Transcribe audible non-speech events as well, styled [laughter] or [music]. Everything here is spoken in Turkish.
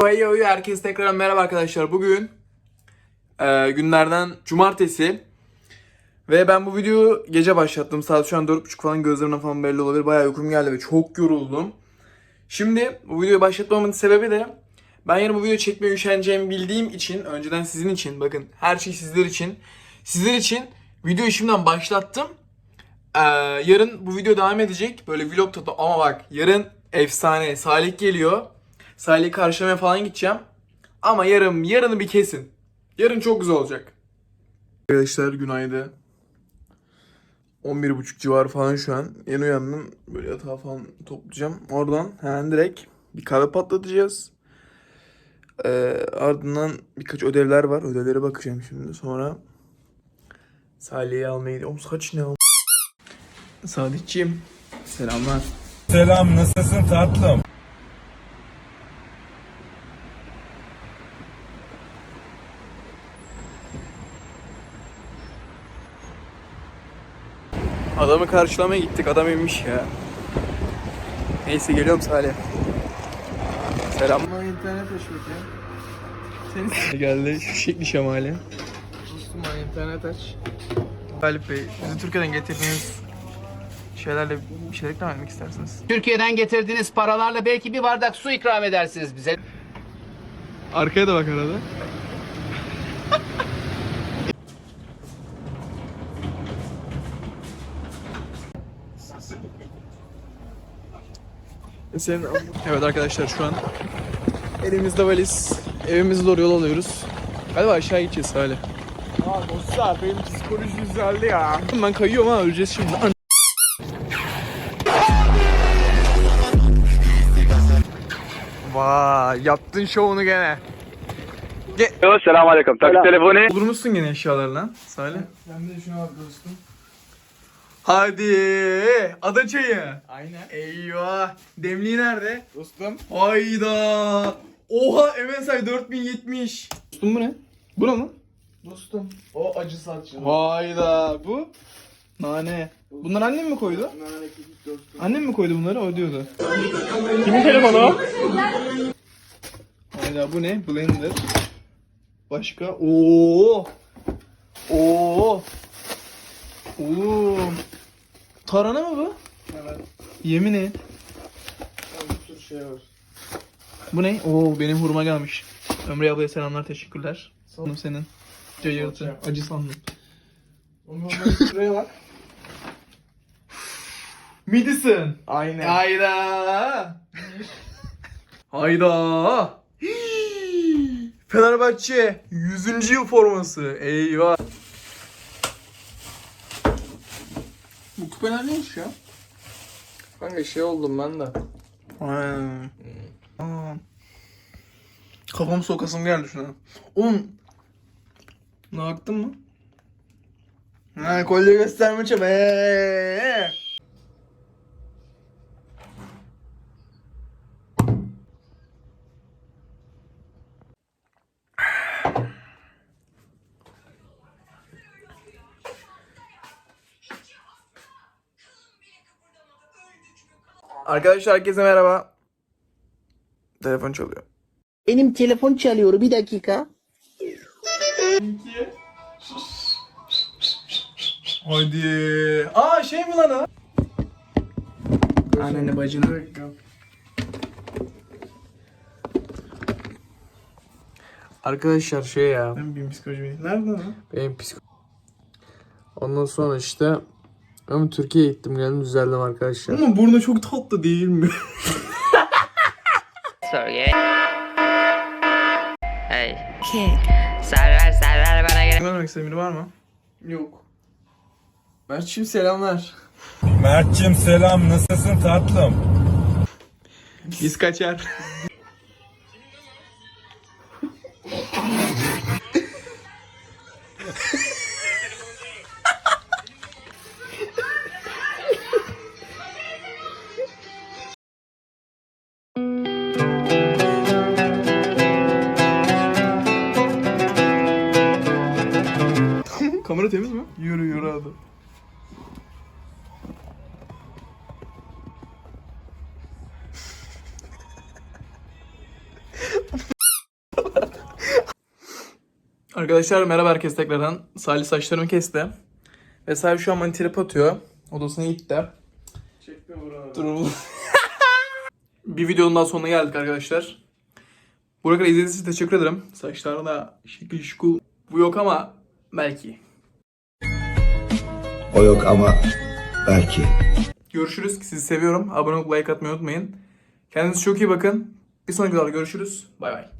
Yo herkese tekrar merhaba arkadaşlar. Bugün e, günlerden cumartesi ve ben bu videoyu gece başlattım. Saat şu an 4.30 falan gözlerimden falan belli olabilir. Bayağı uykum geldi ve çok yoruldum. Şimdi bu videoyu başlatmamın sebebi de ben yarın bu video çekmeye üşeneceğimi bildiğim için önceden sizin için bakın her şey sizler için sizler için videoyu şimdiden başlattım. Ee, yarın bu video devam edecek. Böyle vlog tadı ama bak yarın efsane Salih geliyor. Salih'i karşılamaya falan gideceğim. Ama yarın yarını bir kesin. Yarın çok güzel olacak. Arkadaşlar günaydın. 11.30 civarı falan şu an. Yeni uyandım. Böyle yatağı falan toplayacağım. Oradan hemen direkt bir kahve patlatacağız. Ee, ardından birkaç ödevler var. Ödevlere bakacağım şimdi. Sonra Salih'i almaya gidiyorum. Saç ne Sadikciğim. Selamlar. Selam nasılsın tatlım? Adamı karşılamaya gittik. Adam inmiş ya. Neyse geliyorum Salih. Selam. Ama internet aç bakayım. Senin geldi şu şekli şemali. Dostum bana internet aç. Galip Bey, bizi Türkiye'den getirdiğiniz şeylerle bir şeyler ikram etmek istersiniz. Türkiye'den getirdiğiniz paralarla belki bir bardak su ikram edersiniz bize. Arkaya da bak arada. Senin... Evet arkadaşlar şu an elimizde valiz. Evimize doğru yol alıyoruz. Galiba aşağı gideceğiz hala. Aa dostlar benim psikoloji düzeldi ya. Ben kayıyorum ha öleceğiz şimdi. An- Vay yaptın şovunu gene. Selamun aleyküm. Tak telefonu. Olur musun gene eşyalarla Salih? Sen de şuna bak dostum. Hadi ada çayı. Aynen. Eyvah. Demliği nerede? Dostum. Hayda. Oha MSI 4070. Dostum bu ne? Bu ne lan? Dostum. O acı saçlı. Hayda bu. Nane. Bunlar annem mi koydu? Annem mi koydu bunları? O diyordu. Kimin telefonu? Hayda bu ne? Blender. Başka? Oo. Oo. Oğlum. Tarhana mı bu? Evet. Yemin et. Bir sürü şey var. Bu ne? Oo benim hurma gelmiş. Ömre ablaya selamlar teşekkürler. Sandım senin. Cayırtı. Acı sandım. Onun şuraya bak. Midison. Aynen. Hayda. Hayda. Fenerbahçe 100. yıl forması. Eyvah. Bu küpeler neymiş ya? Kanka şey oldum ben de. Aynen. Aa. Kafam sokasım geldi şuna. Oğlum. Ne baktın mı? Ha kolye gösterme çaba. Arkadaşlar herkese merhaba. Telefon çalıyor. Benim telefon çalıyor bir dakika. Hadi. Aa şey mi lan o? Annene bacını. Arkadaşlar şey ya. Ben bir psikoloji Nerede lan? Benim psiko... Ondan sonra işte ama Türkiye'ye gittim geldim düzeldim arkadaşlar. Ama burnu çok tatlı değil mi? [laughs] Sorry. Hey. Server server bana gel. Ne demek istediğin var mı? Yok. Mert'ciğim selamlar. Mert'cim selam nasılsın tatlım? Biz kaçar. Kamera temiz mi? Yürü yürü hadi. Arkadaşlar merhaba herkes tekrardan. Salih saçlarımı kesti. Ve Salih şu an bana trip atıyor. Odasına gitti. Çekme buraları. Durum. [laughs] bir videonun daha sonuna geldik arkadaşlar. Buraya kadar izlediğiniz için teşekkür ederim. Saçlarla şekil şukul bu yok ama belki. O yok ama belki. Görüşürüz. Sizi seviyorum. Abone olup like atmayı unutmayın. Kendinize çok iyi bakın. Bir sonraki videoda görüşürüz. Bay bay.